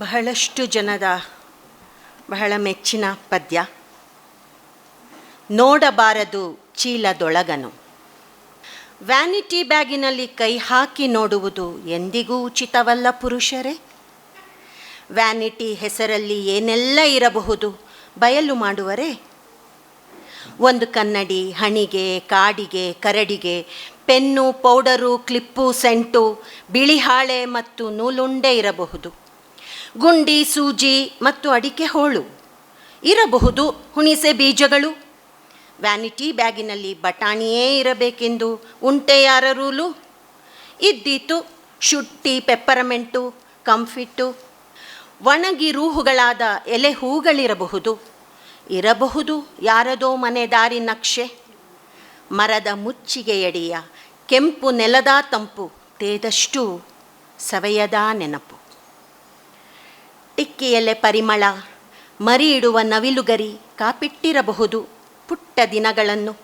ಬಹಳಷ್ಟು ಜನದ ಬಹಳ ಮೆಚ್ಚಿನ ಪದ್ಯ. ನೋಡಬಾರದು ಚೀಲದೊಳಗನು. ವ್ಯಾನಿಟಿ ಬ್ಯಾಗಿನಲ್ಲಿ ಕೈ ಹಾಕಿ ನೋಡುವುದು ಎಂದಿಗೂ ಉಚಿತವಲ್ಲ ಪುರುಷರೇ. ವ್ಯಾನಿಟಿ ಹೆಸರಲ್ಲಿ ಏನೆಲ್ಲ ಇರಬಹುದು ಬಯಲು ಮಾಡುವರೇ. ಒಂದು ಕನ್ನಡಿ, ಹಣಿಗೆ, ಕಾಡಿಗೆ, ಕರಡಿಗೆ, ಪೆನ್ನು, ಪೌಡರು, ಕ್ಲಿಪ್ಪು, ಸೆಂಟು, ಬಿಳಿ ಹಾಳೆ ಮತ್ತು ನೂಲುಂಡೆ ಇರಬಹುದು. ಗುಂಡಿ, ಸೂಜಿ ಮತ್ತು ಅಡಿಕೆ ಹೋಳು. ಇರಬಹುದು ಹುಣಿಸೆ ಬೀಜಗಳು. ವ್ಯಾನಿಟಿ ಬ್ಯಾಗಿನಲ್ಲಿ ಬಟಾಣಿಯೇ ಇರಬೇಕೆಂದು ಉಂಟೆ ಯಾರ ರೂಲು ಇದ್ದೀತು ಶುಟ್ಟಿ, ಪೆಪ್ಪರಮೆಂಟು, ಕಂಫಿಟ್ಟು. ಒಣಗಿ ರೂಹುಗಳಾದ ಎಲೆ ಹೂಗಳಿರಬಹುದು. ಇರಬಹುದು ಯಾರದೋ ಮನೆ ದಾರಿ ನಕ್ಷೆ. ಮರದ ಮುಚ್ಚಿಗೆಯಡಿಯ ಕೆಂಪು ನೆಲದ ತಂಪು ತೇದಷ್ಟು ಸವೆಯದ ನೆನಪು. ಟಿಕ್ಕಿಯೆಲೆ ಪರಿಮಳ, ಮರಿ ಇಡುವ ನವಿಲುಗರಿ ಕಾಪಿಟ್ಟಿರಬಹುದು, ಪುಟ್ಟ ದಿನಗಳನ್ನು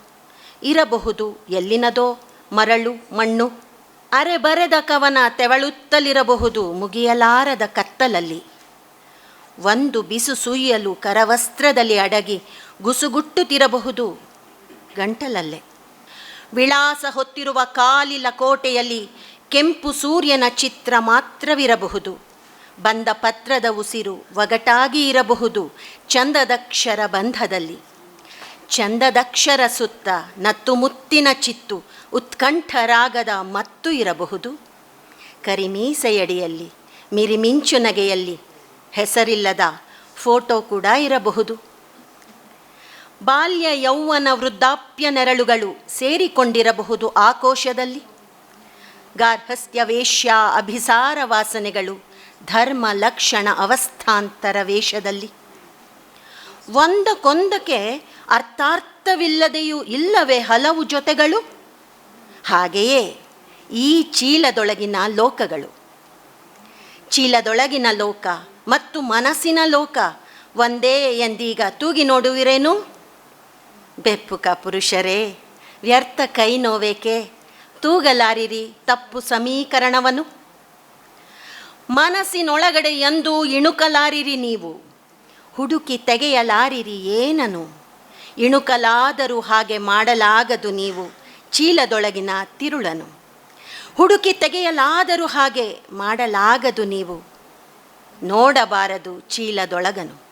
ಇರಬಹುದು, ಎಲ್ಲಿನದೋ ಮರಳು, ಮಣ್ಣು, ಅರೆ ಬರೆದ ಕವನ ತೆವಳುತ್ತಲಿರಬಹುದು, ಮುಗಿಯಲಾರದ ಕತ್ತಲಲ್ಲಿ. ಒಂದು ಬಿಸು ಸುಯ್ಯಲು ಕರವಸ್ತ್ರದಲ್ಲಿ ಅಡಗಿ ಗುಸುಗುಟ್ಟುತ್ತಿರಬಹುದು ಗಂಟಲಲ್ಲೇ. ವಿಳಾಸ ಹೊತ್ತಿರುವ ಕಾಲಿಲ ಕೋಟೆಯಲ್ಲಿ ಕೆಂಪು ಸೂರ್ಯನ ಚಿತ್ರ ಮಾತ್ರವಿರಬಹುದು. ಬಂದ ಪತ್ರದ ಉಸಿರು ಒಗಟಾಗಿ ಇರಬಹುದು ಚಂದದಕ್ಷರ ಬಂಧದಲ್ಲಿ. ಚಂದದಕ್ಷರ ಸುತ್ತ ನತ್ತು ಮುತ್ತಿನ ಚಿತ್ತು ಉತ್ಕಂಠ ರಾಗದ ಮತ್ತು ಇರಬಹುದು. ಕರಿಮೀಸೆಯಡಿಯಲ್ಲಿ, ಮಿರಿಮಿಂಚು ನಗೆಯಲ್ಲಿ ಹೆಸರಿಲ್ಲದ ಫೋಟೋ ಕೂಡ ಇರಬಹುದು. ಬಾಲ್ಯ ಯೌವನ ವೃದ್ಧಾಪ್ಯ ನೆರಳುಗಳು ಸೇರಿಕೊಂಡಿರಬಹುದು ಆಕೋಶದಲ್ಲಿ. ಕೋಶದಲ್ಲಿ ಗಾರ್ಹಸ್ಥ್ಯ ವೇಶ್ಯ ಅಭಿಸಾರ ವಾಸನೆಗಳು ಧರ್ಮ ಲಕ್ಷಣ ಅವಸ್ಥಾಂತರ ವೇಷದಲ್ಲಿ. ಒಂದಕ್ಕೊಂದಕ್ಕೆ ಅರ್ಥಾರ್ಥವಿಲ್ಲದೆಯೂ ಇಲ್ಲವೇ ಹಲವು ಜೊತೆಗಳು? ಹಾಗೆಯೇ ಈ ಚೀಲದೊಳಗಿನ ಲೋಕಗಳು. ಚೀಲದೊಳಗಿನ ಲೋಕ ಮತ್ತು ಮನಸ್ಸಿನ ಲೋಕ ಒಂದೇ ಎಂದೀಗ ತೂಗಿ ನೋಡುವಿರೇನು? ಬೆಪ್ಪುಕ ಪುರುಷರೇ, ವ್ಯರ್ಥ ಕೈ ನೋವೇಕೆ? ತೂಗಲಾರಿರಿ ತಪ್ಪು ಸಮೀಕರಣವನ್ನು. ಮನಸ್ಸಿನೊಳಗಡೆ ಎಂದು ಇಣುಕಲಾರಿರಿ ನೀವು. ಹುಡುಕಿ ತೆಗೆಯಲಾರಿರಿ ಏನನು. ಇಣುಕಲಾದರೂ ಹಾಗೆ ಮಾಡಲಾಗದು ನೀವು. ಚೀಲದೊಳಗಿನ ತಿರುಳನು. ಹುಡುಕಿ ತೆಗೆಯಲಾದರೂ ಹಾಗೆ ಮಾಡಲಾಗದು ನೀವು. ನೋಡಬಾರದು ಚೀಲದೊಳಗನು.